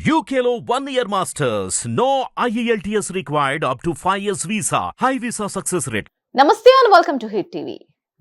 UKLO one year masters. No E IELTS required up to 5 years visa. High visa success rate. నమస్తే and welcome to Hit TV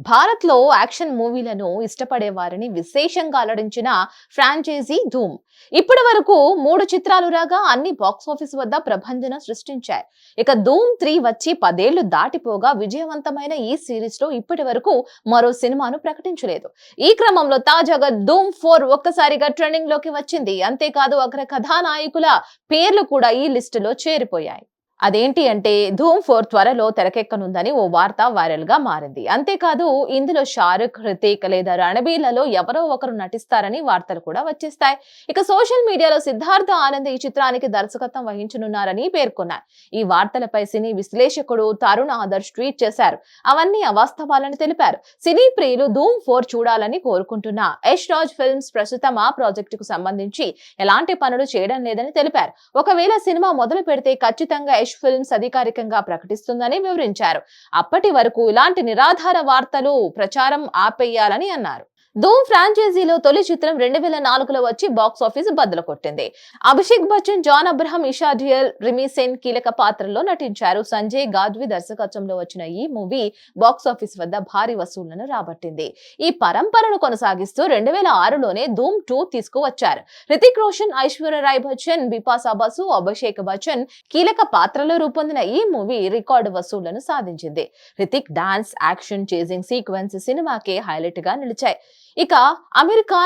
భారత్లో action మూవీలను ఇష్టపడే వారిని విశేషంగా అలడించిన franchise ధూమ్. ఇప్పటి వరకు మూడు చిత్రాలు రాగా అన్ని బాక్స్ ఆఫీస్ వద్ద ప్రభంజన సృష్టించాయి ఇక ధూమ్ త్రీ వచ్చి పదేళ్ళు దాటిపోగా విజయవంతమైన ఈ సిరీస్లో ఇప్పటి వరకు మరో సినిమాను ప్రకటించలేదు. ఈ క్రమంలో తాజాగా ధూమ్ ఫోర్ ఒక్కసారిగా ట్రెండింగ్లోకి వచ్చింది. అంతేకాదు అగ్ర కథానాయకుల పేర్లు కూడా ఈ లిస్టులో చేరిపోయాయి. అదేంటి అంటే ధూమ్ ఫోర్ త్వరలో తెరకెక్కనుందని ఓ వార్త వైరల్గా మారింది. అంతేకాదు ఇందులో షారుఖ్ హృతిక్ లేదా రణబీర్లలో ఎవరో ఒకరు నటిస్తారని వార్తలు కూడా వచ్చేస్తాయి. ఇక సోషల్ మీడియాలో సిద్ధార్థ ఆనంద్ ఈ చిత్రానికి దర్శకత్వం వహించనున్నారని పేర్కొన్నారు. ఈ వార్తలపై సినీ విశ్లేషకుడు తరుణ్ ఆదర్శ్ ట్వీట్ చేశారు. అవన్నీ అవాస్తవాలని తెలిపారు. సినీ ప్రియులు ధూమ్ ఫోర్ చూడాలని కోరుకుంటున్న. యష్ రాజ్ ఫిల్మ్స్ ప్రస్తుతం ఆ ప్రాజెక్టుకు సంబంధించి ఎలాంటి పనులు చేయడం లేదని తెలిపారు. ఒకవేళ సినిమా మొదలు పెడితే ఖచ్చితంగా యష్ ఫిల్మ్స్ అధికారికంగా ప్రకటిస్తుందని వివరించారు. అప్పటి వరకు ఇలాంటి నిరాధార వార్తలు ప్రచారం ఆపేయాలని అన్నారు. ధూమ్ ఫ్రాంచైజీలో తొలి చిత్రం రెండు వేల నాలుగులో వచ్చి బాక్స్ ఆఫీస్ బద్దలు కొట్టింది. అభిషేక్ బచ్చన్ జాన్ అబ్రహం ఇషా డియల్ రిమీ కీలక పాత్రల్లో నటించారు. సంజయ్ గాద్వి దర్శకత్వంలో వచ్చిన ఈ మూవీ బాక్స్ ఆఫీస్ వద్ద భారీ వసూళ్ళను రాబట్టింది. ఈ పరంపరను కొనసాగిస్తూ రెండు వేల ఆరులోనే ధూమ్ టూ తీసుకువచ్చారు. రితిక్ రోషన్ ఐశ్వర్య రాయ్ బచ్చన్ బిపాసా బసు అభిషేక్ బచ్చన్ కీలక పాత్రలో రూపొందిన ఈ మూవీ రికార్డు వసూళ్ళను సాధించింది. Hrithik dance action chasing sequence సినిమాకే హైలైట్గా నిలిచాయి. ఇక అమెరికా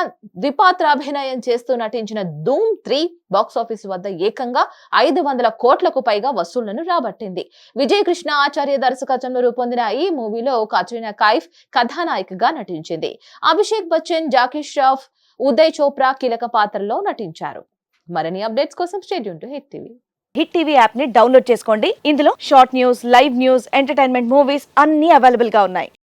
ద్విపాత్రాభినయం చేస్తూ నటించిన ధూమ్ త్రీ బాక్స్ ఆఫీస్ వద్ద ఏకంగా ఐదు వందల కోట్లకు పైగా వసూళ్ళను రాబట్టింది. విజయ్ కృష్ణ ఆచార్య దర్శకత్వంలో రూపొందిన ఈ మూవీలో కత్రినా కైఫ్ కథానాయికగా నటించింది. అభిషేక్ బచ్చన్ జాకీ ష్రాఫ్ ఉదయ్ చోప్రా కీలక పాత్రలో నటించారు. మరిన్ని అప్డేట్స్ కోసం stay tuned to hit TV. Hit TV యాప్ని డౌన్లోడ్ చేసుకోండి. ఇందులో short news live news entertainment movies అన్ని అవైలబుల్గా ఉన్నాయి.